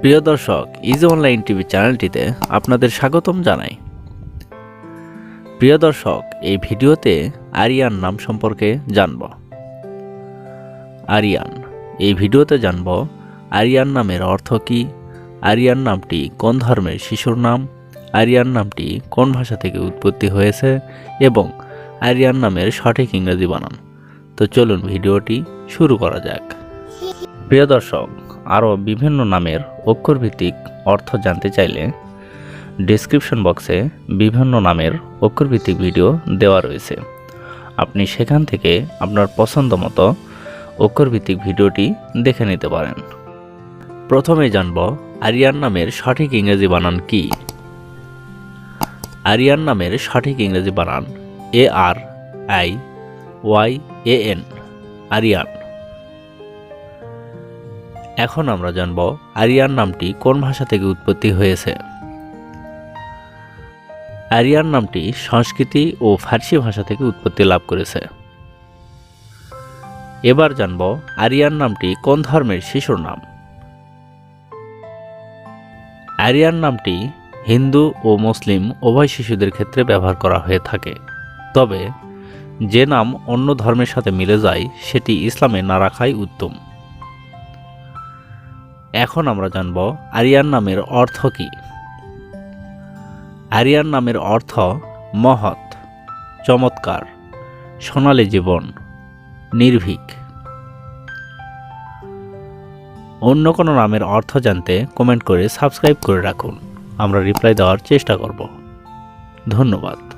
প্রিয় দর্শক easy online TV চ্যানেলটিতে আপনাদের স্বাগতম জানাই। প্রিয় দর্শক, এই ভিডিওতে আরিয়ান নাম সম্পর্কে জানব। আরিয়ান, এই ভিডিওতে জানব আরিয়ান নামের অর্থ কী, আরিয়ান নামটি কোন ধর্মের শিশুর নাম, আরিয়ান নামটি কোন ভাষা থেকে উৎপত্তি হয়েছে এবং আরিয়ান নামের সঠিক ইংরেজি বানান। তো চলুন ভিডিওটি শুরু করা যাক। প্রিয় দর্শক আরও বিভিন্ন নামের অক্ষরভিত্তিক অর্থ জানতে চাইলে ডেসক্রিপশন বক্সে বিভিন্ন নামের অক্ষরভিত্তিক ভিডিও দেওয়া রয়েছে। আপনি সেখান থেকে আপনার পছন্দ মতো অক্ষরভিত্তিক ভিডিওটি দেখে নিতে পারেন। প্রথমে জানব আরিয়ান নামের সঠিক ইংরেজি বানান কি? আরিয়ান নামের সঠিক ইংরেজি বানান A R I Y A N Aryan. এখন আমরা জানব আরিয়ান নামটি কোন ভাষা থেকে উৎপত্তি হয়েছে। আরিয়ান নামটি সংস্কৃতি ও ফার্সি ভাষা থেকে উৎপত্তি লাভ করেছে। এবার জানব আরিয়ান নামটি কোন ধর্মের শিশুর নাম। আরিয়ান নামটি হিন্দু ও মুসলিম উভয় শিশুদের ক্ষেত্রে ব্যবহার করা হয়ে থাকে। তবে যে নাম অন্য ধর্মের সাথে মিলে যায়, সেটি ইসলামে না রাখাই উত্তম। এখন আমরা জানব আরিয়ান নামের অর্থ কী? আরিয়ান নামের অর্থ মহৎ, চমৎকার, সোনালী জীবন, নির্ভীক। অন্য কোনো নামের অর্থ জানতে কমেন্ট করে সাবস্ক্রাইব করে রাখুন। আমরা রিপ্লাই দেওয়ার চেষ্টা করব। ধন্যবাদ।